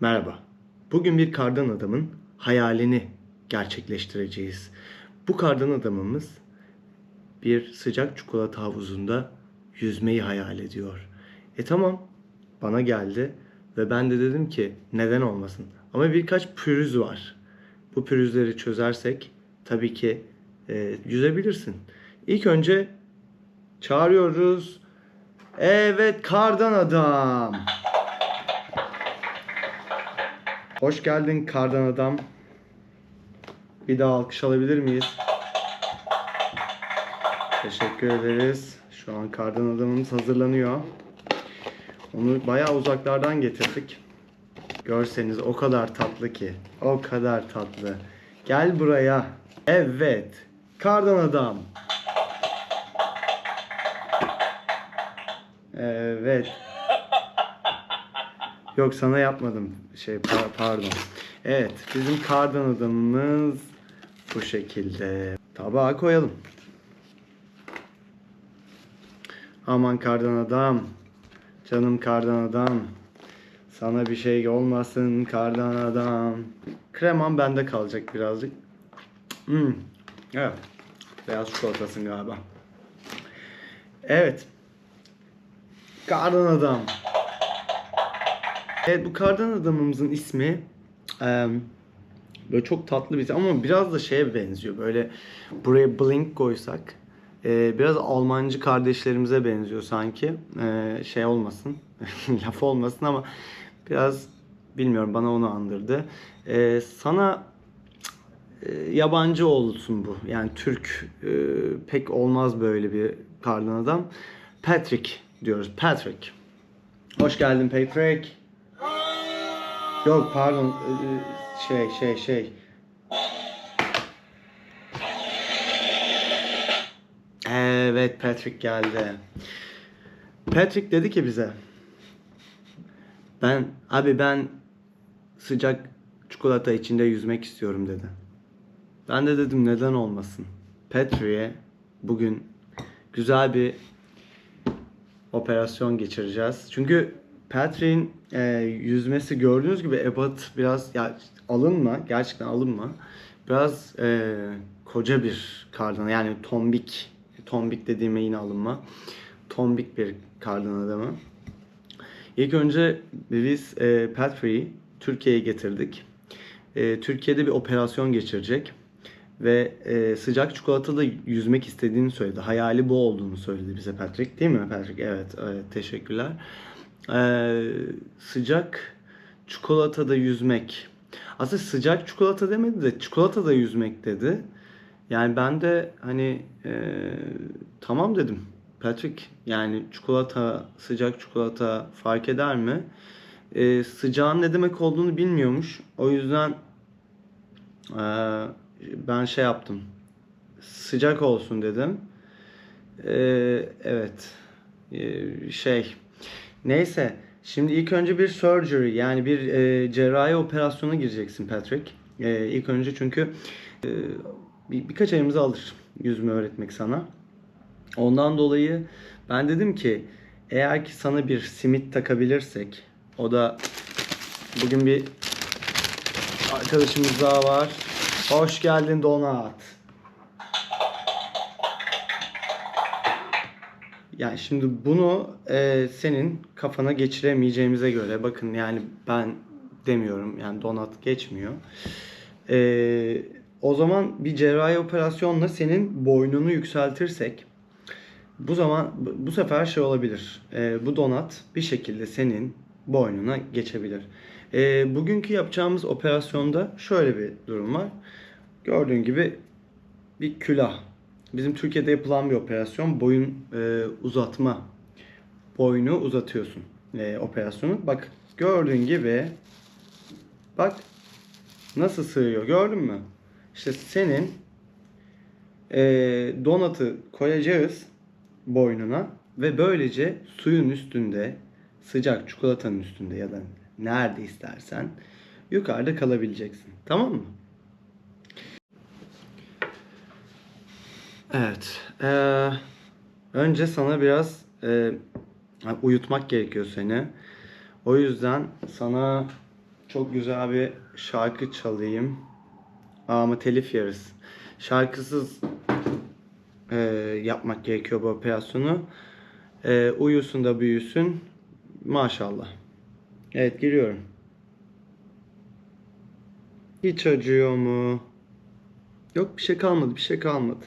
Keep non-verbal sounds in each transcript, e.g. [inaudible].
Merhaba. Bugün bir kardan adamın hayalini gerçekleştireceğiz. Bu kardan adamımız bir sıcak çikolata havuzunda yüzmeyi hayal ediyor. E tamam, bana geldi ve ben de dedim ki neden olmasın. Ama birkaç pürüz var. Bu pürüzleri çözersek tabii ki e, yüzebilirsin. İlk önce çağırıyoruz. Evet, kardan adam. Hoş geldin kardan adam. Bir daha alkış alabilir miyiz? Teşekkür ederiz. Şu an kardan adamımız hazırlanıyor. Onu bayağı uzaklardan getirdik. Görseniz o kadar tatlı ki. O kadar tatlı. Gel buraya. Evet. Kardan adam. Evet. Yok sana yapmadım. Şey pa- pardon. Evet bizim kardan adamımız bu şekilde. Tabağa koyalım. Aman kardan adam. Canım kardan adam. Sana bir şey olmasın kardan adam. Kremam bende kalacak birazcık. Hmm. Evet. Beyaz çikolatasın galiba. Evet. Kardan adam. Evet bu kardan adamımızın ismi em, böyle çok tatlı bir isim ama biraz da şeye benziyor. Böyle buraya blink koysak e, biraz Almancı kardeşlerimize benziyor sanki. E, şey olmasın, [laughs] laf olmasın ama biraz bilmiyorum bana onu andırdı. E, sana e, yabancı olsun bu. Yani Türk e, pek olmaz böyle bir kardan adam. Patrick diyoruz. Patrick. Hoş geldin Patrick. Yok pardon ee, şey şey şey. Evet Patrick geldi. Patrick dedi ki bize ben abi ben sıcak çikolata içinde yüzmek istiyorum dedi. Ben de dedim neden olmasın. Patrick'e bugün güzel bir operasyon geçireceğiz. Çünkü Patrick'in e, yüzmesi gördüğünüz gibi ebat biraz ya alınma gerçekten alınma. Biraz e, koca bir kardan yani tombik tombik dediğime yine alınma. Tombik bir kardan adamı. İlk önce biz e, Patrick'i Türkiye'ye getirdik. E, Türkiye'de bir operasyon geçirecek ve e, sıcak çikolatada yüzmek istediğini söyledi. Hayali bu olduğunu söyledi bize Patrick. Değil mi Patrick? Evet, evet teşekkürler. E, sıcak çikolatada yüzmek. Aslında sıcak çikolata demedi de çikolatada yüzmek dedi. Yani ben de hani e, tamam dedim. Patrick yani çikolata, sıcak çikolata fark eder mi? E, sıcağın ne demek olduğunu bilmiyormuş. O yüzden e, ben şey yaptım. Sıcak olsun dedim. Ee, evet. Ee, şey. Neyse. Şimdi ilk önce bir surgery yani bir e, cerrahi operasyona gireceksin Patrick. E, ilk önce çünkü e, bir, birkaç ayımızı alır yüzme öğretmek sana. Ondan dolayı ben dedim ki eğer ki sana bir simit takabilirsek o da bugün bir arkadaşımız daha var. Hoş geldin Donat. Yani şimdi bunu e, senin kafana geçiremeyeceğimize göre bakın yani ben demiyorum yani Donat geçmiyor. E, o zaman bir cerrahi operasyonla senin boynunu yükseltirsek bu zaman bu- sefer şey olabilir. E, bu donat bir şekilde senin boynuna geçebilir. E, bugünkü yapacağımız operasyonda şöyle bir durum var. Gördüğün gibi bir külah. Bizim Türkiye'de yapılan bir operasyon. Boyun e, uzatma. Boynu uzatıyorsun e, operasyonu. Bak gördüğün gibi bak nasıl sığıyor gördün mü? İşte senin e, donatı koyacağız boynuna ve böylece suyun üstünde sıcak çikolatanın üstünde ya da nerede istersen yukarıda kalabileceksin. Tamam mı? Evet. eee, önce sana biraz eee, uyutmak gerekiyor seni. O yüzden sana çok güzel bir şarkı çalayım. Ama telif yeriz. Şarkısız e, yapmak gerekiyor bu operasyonu. E, uyusun da büyüsün. Maşallah. Evet giriyorum. Hiç acıyor mu? Yok bir şey kalmadı, bir şey kalmadı.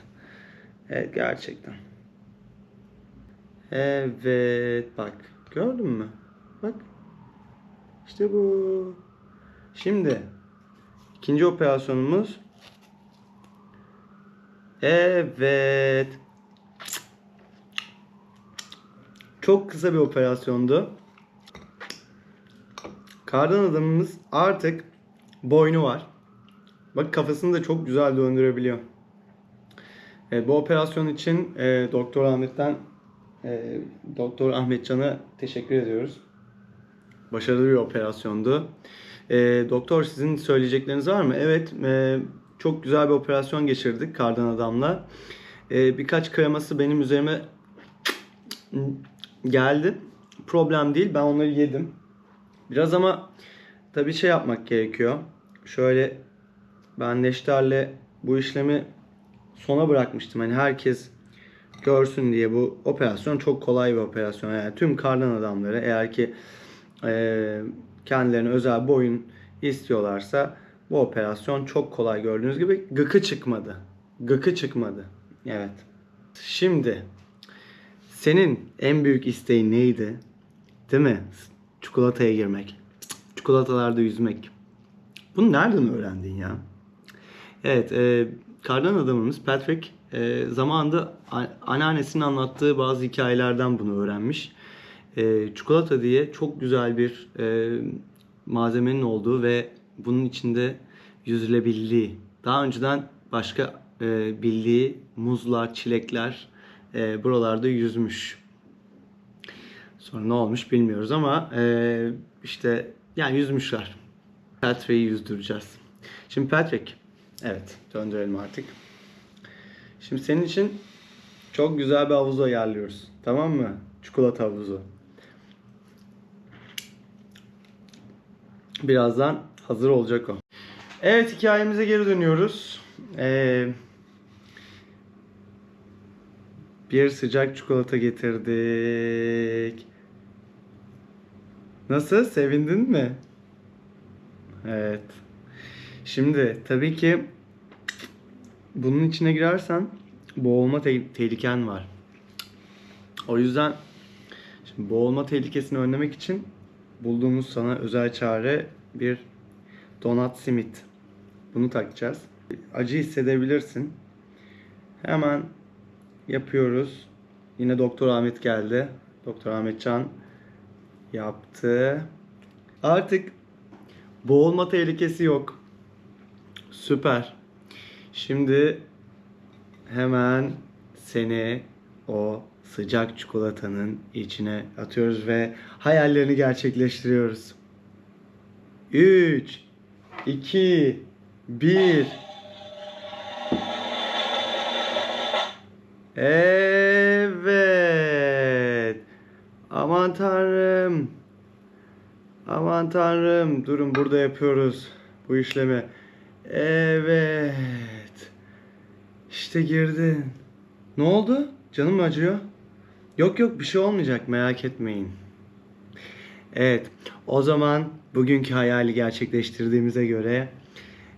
Evet gerçekten. Evet bak gördün mü? Bak. İşte bu. Şimdi ikinci operasyonumuz. Evet. Çok kısa bir operasyondu. Kardan adamımız artık boynu var. Bak kafasını da çok güzel döndürebiliyor. Evet, bu operasyon için e, Doktor Ahmet'ten e, Doktor Ahmet Can'a teşekkür ediyoruz. Başarılı bir operasyondu. E, doktor sizin söyleyecekleriniz var mı? Evet, e, çok güzel bir operasyon geçirdik kardan adamla. E, birkaç kreması benim üzerime geldi. Problem değil, ben onları yedim. Biraz ama tabii şey yapmak gerekiyor. Şöyle ben Neşter'le bu işlemi sona bırakmıştım. Hani herkes görsün diye bu operasyon çok kolay bir operasyon. Yani tüm kardan adamları eğer ki e, kendilerine özel bir oyun istiyorlarsa bu operasyon çok kolay gördüğünüz gibi gıkı çıkmadı. Gıkı çıkmadı. Evet. Şimdi senin en büyük isteğin neydi? Değil mi? Çikolataya girmek. Çikolatalarda yüzmek. Bunu nereden öğrendin ya? Evet, e, kardan adamımız Patrick e, zamanında anneannesinin anlattığı bazı hikayelerden bunu öğrenmiş. E, çikolata diye çok güzel bir e, malzemenin olduğu ve bunun içinde yüzülebildiği, daha önceden başka e, bildiği muzlar, çilekler e, buralarda yüzmüş. Sonra ne olmuş bilmiyoruz ama e, işte yani yüzmüşler. Patrick'i yüzdüreceğiz. Şimdi Patrick, evet döndürelim artık. Şimdi senin için çok güzel bir havuz ayarlıyoruz. Tamam mı? Çikolata havuzu. Birazdan hazır olacak o. Evet hikayemize geri dönüyoruz. Ee, bir sıcak çikolata getirdik. Nasıl? Sevindin mi? Evet. Şimdi tabii ki bunun içine girersen boğulma te- tehliken var. O yüzden şimdi boğulma tehlikesini önlemek için bulduğumuz sana özel çare bir donat simit. Bunu takacağız. Acı hissedebilirsin. Hemen yapıyoruz. Yine Doktor Ahmet geldi. Doktor Ahmet Can yaptı. Artık boğulma tehlikesi yok. Süper. Şimdi hemen seni o sıcak çikolatanın içine atıyoruz ve hayallerini gerçekleştiriyoruz. 3 2 1 Evet. Aman tanrım. Aman tanrım. Durun burada yapıyoruz bu işlemi. Evet. İşte girdin. Ne oldu? Canım mı acıyor? Yok yok bir şey olmayacak merak etmeyin. Evet. O zaman bugünkü hayali gerçekleştirdiğimize göre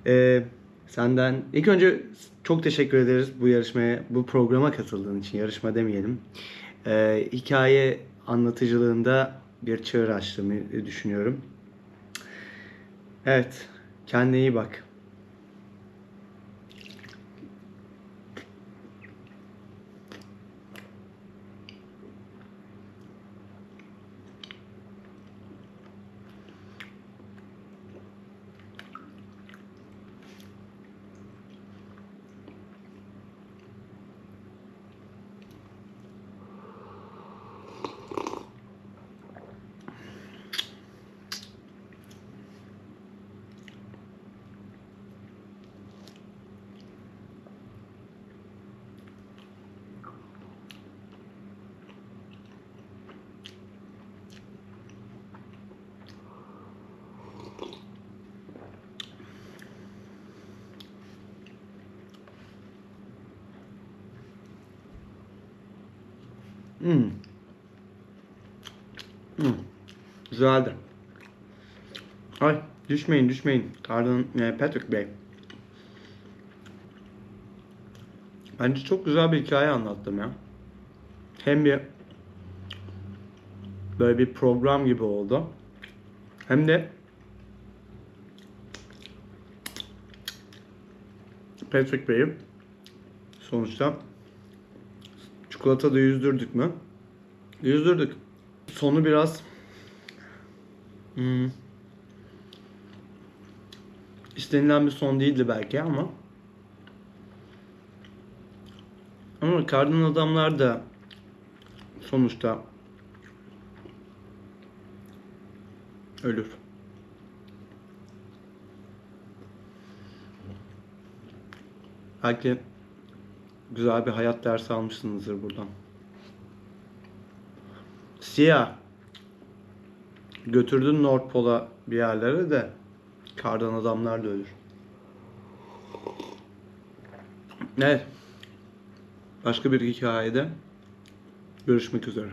e, senden ilk önce çok teşekkür ederiz bu yarışmaya, bu programa katıldığın için. Yarışma demeyelim. E, hikaye anlatıcılığında bir çığır açtığımı düşünüyorum. Evet. Kendine iyi bak. Hmm. Hmm. Güzeldi. Ay düşmeyin düşmeyin. Kardan e, Patrick Bey. Bence çok güzel bir hikaye anlattım ya. Hem bir böyle bir program gibi oldu. Hem de Patrick Bey'i sonuçta çikolatada yüzdürdük mü? Yüzdürdük. Sonu biraz hmm, istenilen bir son değildi belki ama ama kardan adamlar da sonuçta ölür. Belki güzel bir hayat dersi almışsınızdır buradan. Siyah. Götürdün North Pole'a bir yerlere de kardan adamlar da ölür. Evet. Başka bir hikayede görüşmek üzere.